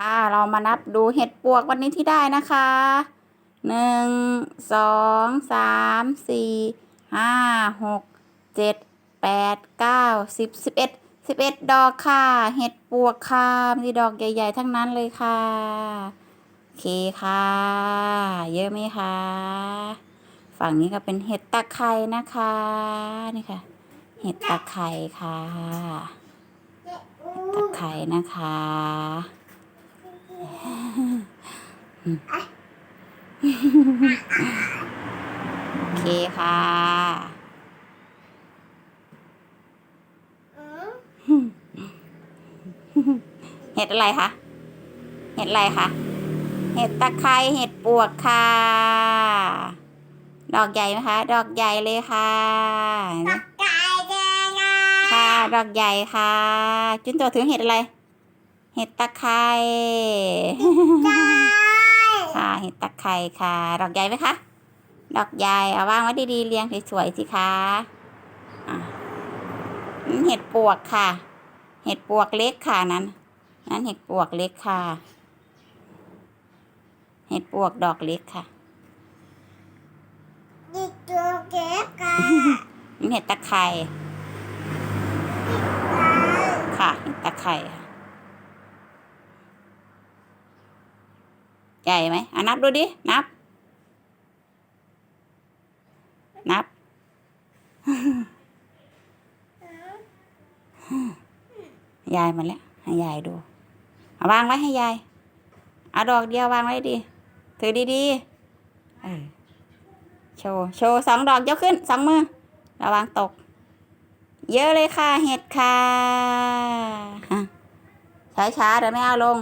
อ่าเรามานับดูเห็ดปวกวันนี้ที่ได้นะคะหนึ่งสองสามสี่ห้าหกเจ็ดแปดเก้าสิบสิบเอ็ดสิบเอ็ดดอกค่ะ เห็ดปวกค่ะมีดอกใหญ่ ๆ ทั้งนั้นเลยค่ะโอเคค่ะ เยอะไหมคะฝั่งนี้ก็เป็นเห็ดตะไคร้นะคะนี่ค่ะ เห็ดตะไคร้ค่ะตะไคร้นะคะ โอเคค่ะเห็ดอะไรคะเห็ดอะไรคะเห็ดตะไคร้เห็ดปวกค่ะ ดอกใหญ่ไหมคะ ดอกใหญ่เลยค่ะค่ะ ดอกใหญ่ค่ะ จุนโจถือเห็ดอะไร เห็ดตะไคร้ ค่ะ เห็ดตะไคร้ค่ะ ดอกใหญ่ไหมคะ ดอกใหญ่เอาวางไว้ดีๆเรียงสวยๆสิคะอะนั่นเห็ดปวกค่ะ เห็ดปวกเล็กค่ะนั้น นั้นเห็ดปวกเล็กค่ะ เห็ดปวกดอกเล็กค่ะนั่นเห็ดตะไคร้ค่ะเห็ดตะไคร้ค่ะ ใหญ่ไหมอะนับดูดิ นับ นับ ยายมาแล้ว ให้ยายดูเอาวางไว้ให้ยาย เอาดอกเดียววางไว้ดิถือดีๆเออโชว์ โชว์สองดอกยกขึ้นสองมือ ระวังตก เยอะเลยค่ะ เห็ดค่ะช้าๆเดี๋ยวไม่เอาลง